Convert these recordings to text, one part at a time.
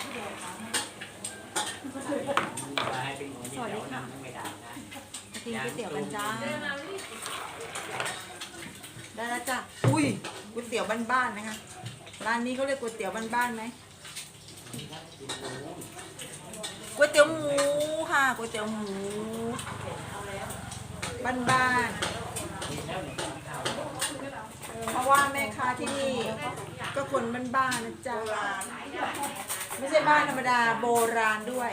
ให้เป็นคนที่เดี๋ยวนั่งไม่ได้นะมากินก๋วยเตี๋ยวกันจ้าได้แล้วจ้ะอุ้ยก๋วยเตี๋ยวบ้านๆนะคะร้านนี้เขาเรียกก๋วยเตี๋ยวบ้านๆไหมก๋วยเตี๋ยวหมูค่ะก๋วยเตี๋ยวหมูบ้านๆเพราะว่าแม่ค้าที่นี่ ก็คนบ้านๆนะจ๊ะไม่ใช่บ้านธรรมดาโบราณด้วย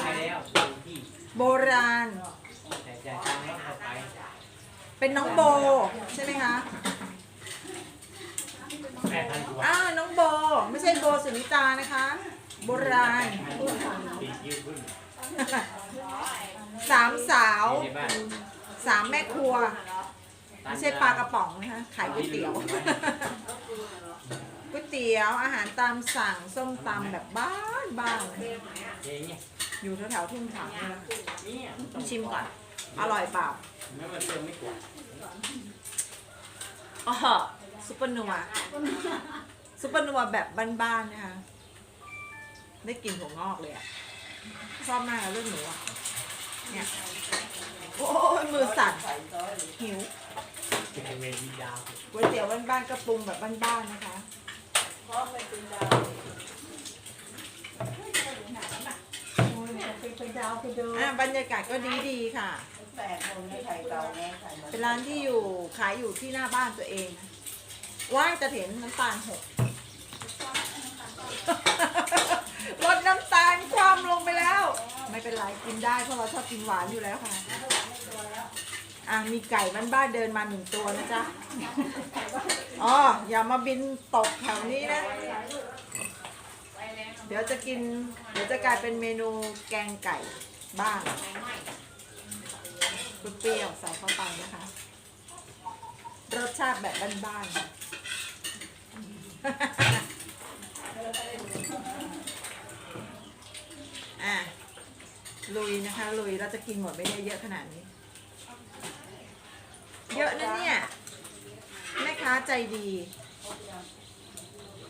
ไปแล้วที่โบราณ แต่จะทางแล้วเข้าไปเป็นน้องโบใช่ไหมคะแปดพันกว่าอ้าวน้องโบ ไม่ใช่โบสุนิตานะคะ โบราณติดยืดขึ้นสามสาวในบ้านสามแม่ครัว ไม่ใช่ปลากระป๋องนะคะขายก๋วยเตี๋ยว ก๋วยเตี๋ยวอาหารตามสั่งส้มตำแบบบ้านบ้านเองเนี่ยอยู่แถวๆทุ่งถังนี่แหละเนี่ยชิมก่อน อร่อยเปล่าไม่มาเติมไม่กว่าอ๋อซุปเปอร์นัวซุปเปอร์นัวแบบบ้านๆนะคะได้กลิ่นหัวงอกเลยอะชอบมากอะเรื่องหนูอะเนี่ยโอ้ยมือสั่นหิว เป็นเวทียาว ก๋วยเตี๋ยวบ้านๆก็ปรุงแบบบ้านๆนะคะ อะบรรยากาศก็ดีดีๆค่ะเป็นร้านที่อยู่ขายอยู่ที่หน้าบ้านตัวเองนะว่างจะเห็นน้ำตาลหก ลดน้ำตาลความลงไปแล้ว ไม่เป็นไรกินได้เพราะเราชอบกินหวานอยู่แล้วค่ะ อะมีไก่บ้านๆเดินมาหนึ่งตัวนะจ๊ะ อ๋ออย่ามาบินตกแถวนี้นะ เดี๋ยวจะกิน เดี๋ยวจะกลายเป็นเมนูแกงไก่บ้านเปรี้ยวใส่เข้าไปนะคะ รสชาติแบบบ้านๆ อะ ลุยนะคะลุยเราจะกินหมดไม่ได้เยอะขนาดนี้ เยอะนะเนี่ยแม่ค้าใจดี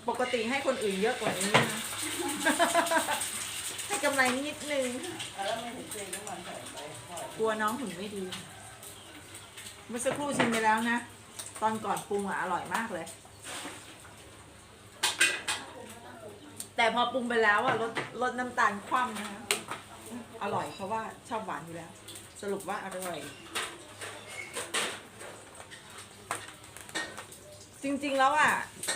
ปกติให้คนอื่นเยอะกว่านี้นะให้กำไรนิดนึงกลัวน้องหุ่นไม่ดี เมื่อสักครู่ชิมไปแล้วนะ ตอนก่อนปรุงอะอร่อยมากเลย แต่พอปรุงไปแล้วอะลดลดน้ำตาลคว่ำนะคะ อร่อยเพราะว่าชอบหวานอยู่แล้ว สรุปว่าอร่อย จริงๆแล้วอะ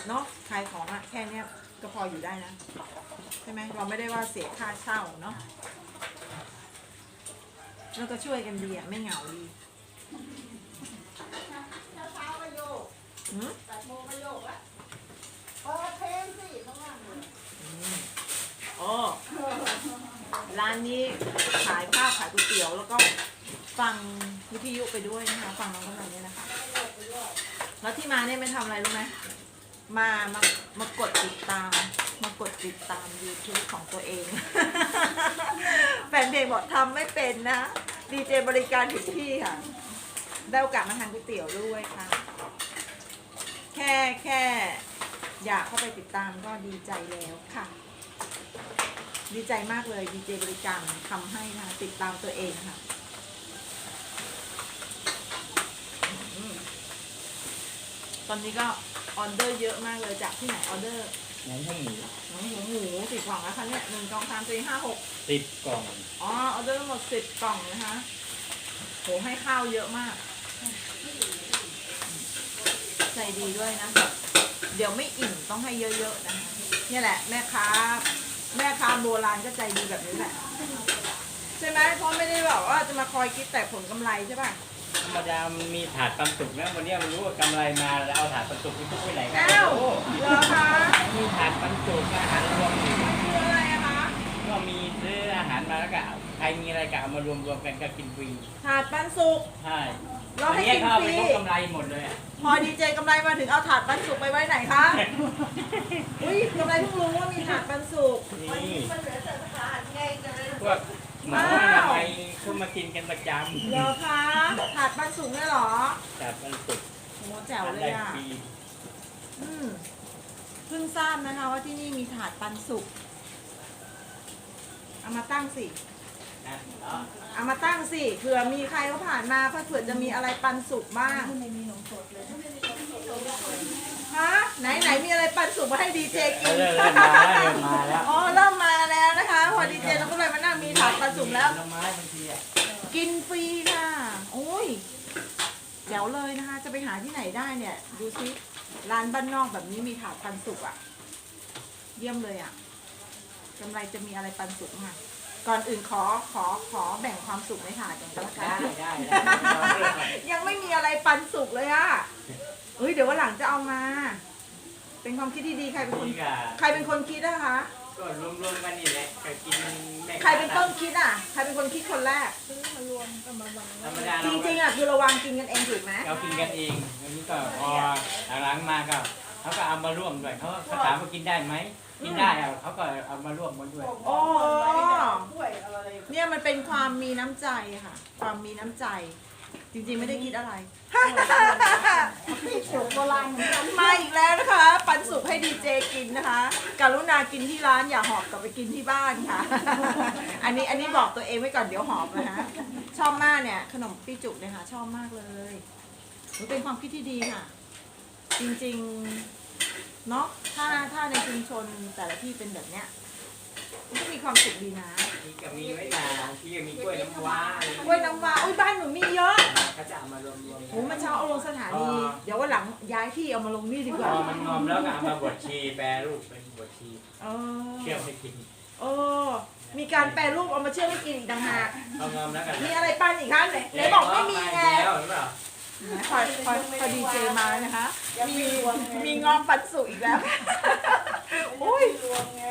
เนาะขายของอะแค่เนี้ยก็พออยู่ได้นะ ใช่ไหมเราไม่ได้ว่าเสียค่าเช่าเนาะแล้วก็ช่วยกันดีอะไม่เหงาดีหืมอืมอ๋อ ร้านนี้ขายข้าวขายก๋วยเตี๋ยวแล้วก็ฟังวิทยุไปด้วยนะคะ ฟังน้องกำลังเนี่ยนะคะ แล้วที่มาเนี่ยไม่ทำอะไรรู้ไหมมามามากดติดตาม มากดติดตาม YouTube ของตัวเอง แฟนเพลงบอกทำไม่เป็นนะดีเจบริการถึงที่ค่ะ ได้โอกาสมาทานก๋วยเตี๋ยวด้วยค่ะ แค่แค่ อยากเข้าไปติดตามก็ดีใจแล้วค่ะ ดีใจมากเลยดีเจบริการทำให้นะคะติดตามตัวเองค่ะตอนนี้ก็ออเดอร์เยอะมากเลยจากที่ไหนออเดอร์น้องข้าวหมูหนังหัวหมูสิบกล่องนะคะเนี่ยหนึ่งกล่องสามสี่ห้าหกสิบกล่องอ๋อออเดอร์ทั้งหมดสิบกล่องนะคะโหให้ข้าวเยอะมาก ใจดีด้วยนะ เดี๋ยวไม่อิ่มต้องให้เยอะๆนะคะเนี่ยแหละแม่ค้า แม่ค้าโบราณก็ใจดีแบบนี้แหละใช่ไหมเพราะไม่ได้แบบว่าจะมาคอยคิดแต่ผลกำไรใช่ป่ะธรรมดามันมีถาดปันสุกนะวันนี้มันรู้ว่ากำไรมาแล้วเอาถาดปันสุกไปทุกไปไหนกันอ้าวโอ้เหรอคะมีถาดปันสุกอาหารรวมอยู่คืออะไรอะคะก็มีซื้ออาหารมาแล้วก็เอาใครมีอะไรก็เอามารวมรวมๆกันก็กินฟรีถาดปันสุกใช่ เราให้อันนี้กินเขาเอาฟไปรีทบกำไรหมดเลยอะพอดีเจกำไรมาถึงเอาถาดปันสุกไปไว้ไหนคะ อุ้ยกำไรเพิ่งรู้ว่ามีถาดปันสุกนี่พวกหมออนามัยเข้ามากินกันประจเหรอคะถาดปันสุกเนี่ยเหรอำถาดปันสุกโหแจ๋วเลได้ยอะฟรีอืมเพิ่งทราบนะคะว่าที่นี่มีถาดปันสุกเอามาตั้งสินะ เนาะเอามาตั้งสิเผื่อมีใครเขาผ่านมาเผื่อจะมีอะไรปันสุกบ้างฮะไหนไหนมีอะไรปันสุกมาให้ดีเจกินเริ่มเริ่มมาแล้วเริ่มมาแล้ว อ๋อเริ่มมาแล้วนะคะ พอดีเจเราก็เลยมานั่งมีถาดปันสุกแล้ว น้ำไม้บางทีอะกินฟรีค่ะโอ้ยเดี๋ยวเลยนะคะ จะไปหาที่ไหนได้เนี่ย ดูซิร้านบ้านนอกแบบนี้มีถาดปันสุกอะ่ะ เยี่ยมเลยอะ่ะกำไรจะมีอะไรปันสุกมา ก่อนอื่นขอขอขอแบ่งความสุขในถาดอย่างก็แล้วกัได้นได้ได้ ยังไม่มีอะไรปันสุกเลยอะ่ะเฮ้ยเดี๋ยววันหลังจะเอามา เป็นความคิดที่ดีใครเป็นคน นี่ก็ใครเป็นคนคิดนะคะ ก็รวมๆกันนี่แหละก็กินแม่ใครเป็นต้นคิดอะใครเป็นคนคิดคนแรก ธรรมดาจเราริงๆอะคือเราวางกินกันเองถูกไหมเรากินกันเองอันนี้ก็พอหลังๆมาก็เขาก็เอามาร่วมด้วยเขาเขาถามว่ากินได้ไหม กินได้อะเขาก็เอามาร่วมกันด้วย โอ้เนี่ยมันเป็นความมีน้ำใจค่ะ ความมีน้ำใจ จริงๆไม่ได้คิดอะไร สูตรโบราณเหมือนกันมาอีกแล้วนะคะ ปันสุกให้ดีเจกินนะคะกรุณากินที่ร้านอย่าหอบกลับไปกินที่บ้านค่ะ อันนี้อันนี้บอกตัวเองไว้ก่อนเดี๋ยวหอบนะคะชอบมากเนี่ย ขนมปี้จุกเนี่ยค่ะ ชอบมากเลยมันเป็นความคิดที่ดีค่ะ จริงๆ เนาะถ้าถ้าในชุมชนแต่ละที่เป็นแบบเนี้ยมันก็มีความสุขดีนะนี่ก็มีไว้นาที่ก็มีกล้วยน้ำว้าอะไรกล้วยน้ำว้าอุ้ยบ้านหนูมีเยอะเขาจะเอามารวมๆโหมาเช้าเอาลงสถานี เดี๋ยววันหลังย้ายที่เอามาลงนี่ดีพกว่าอมันงอมแล้วก็เอามาบดชีแปรรูปเป็นบดชีเอเคี่ยวอให้กินเออ มีการแปรรูปเอามาเชื่อมให้กินอีกต่างหากพองอมแล้วก็มีอะไรปั้นอีกคะไหนไหนบอกไม่มีไงแล้วหรือเปล่า พอพอพอดีเจมานะคะ มีมีงอมปันสุกอีกแล้วอุ้ยรวมไง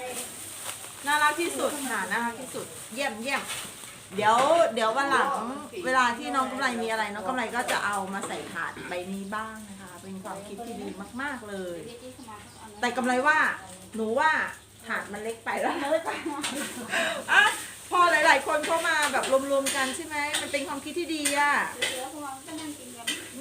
น่ารักที่สุดค่ะน่ารักที่สุด เยี่ยมเยี่ยมเดี๋ยวเดี๋ยววันหลังเวลาที่น้องกำไรมีอะไรน้องกำไรก็จะเอามาใส่ถาดใบนี้บ้างนะคะ เป็นความคิดที่ดีมาก ๆเลย แต่กำไรว่า หนูว่าถาดมันเล็กไปแล้วเลยไปอะ พอหลาย ๆ คนเข้ามาแบบรวมๆกันใช่ไหมมันเป็นความคิดที่ดีอะเดี๋ยวพวกเราก็นั่งกินกันเ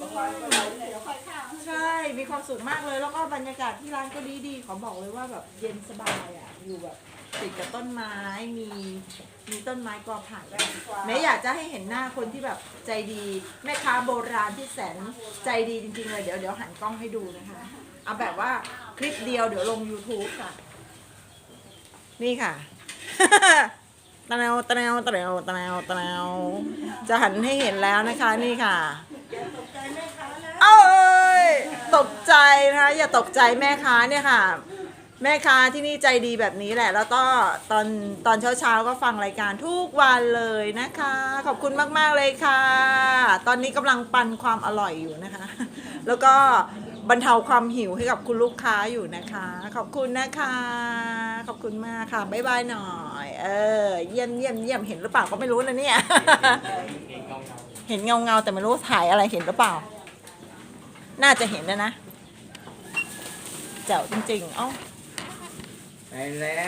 ดี๋ยวค่อยข้าวใช่มีความสุขมากเลย แล้วก็บรรยากาศที่ร้านก็ดีดีๆขอบอกเลยว่าแบบเย็นสบายอะอยู่แบบติดกับต้นไม้มีมีต้นไม้กอไผ่แม้อยากจะให้เห็นหน้าคนที่แบบใจดี แม่ค้าโบราณที่แสนใจดีจริง ๆ เลยเดี๋ยวเดี๋ยวหันกล้องให้ดูนะคะเอาแบบว่าคลิปเดียวเดี๋ยวลง YouTube ค่ะ นี่ค่ะ ตะแนวตะแนวตะแนวตะแนวตะแนวจะหันให้เห็นแล้วนะคะนี่ค่ะตกใจแม่ค้านะเอ้ยตกใจนะคะอย่าตกใจแม่ค้าเนี่ยค่ะ แม่ค้าที่นี่ใจดีแบบนี้แหละ แล้วก็ตอนตอนเช้าๆก็ฟังรายการทุกวันเลยนะคะ ขอบคุณมากๆเลยค่ะ ตอนนี้กำลังปันความอร่อยอยู่นะคะ แล้วก็บรรเทาความหิวให้กับคุณลูกค้าอยู่นะคะ ขอบคุณนะคะ ขอบคุณมากค่ะบ๊ายบายหน่อย เออ เยี่ยมเยี่ยมเยี่ยมเห็นหรือเปล่าก็ไม่รู้นะเนี่ย เห็นเงาเงาๆแต่ไม่รู้ถ่ายอะไรเห็นหรือเปล่า น่าจะเห็นนะนะเจ๋วจริงๆเอ้า ไปแล้ว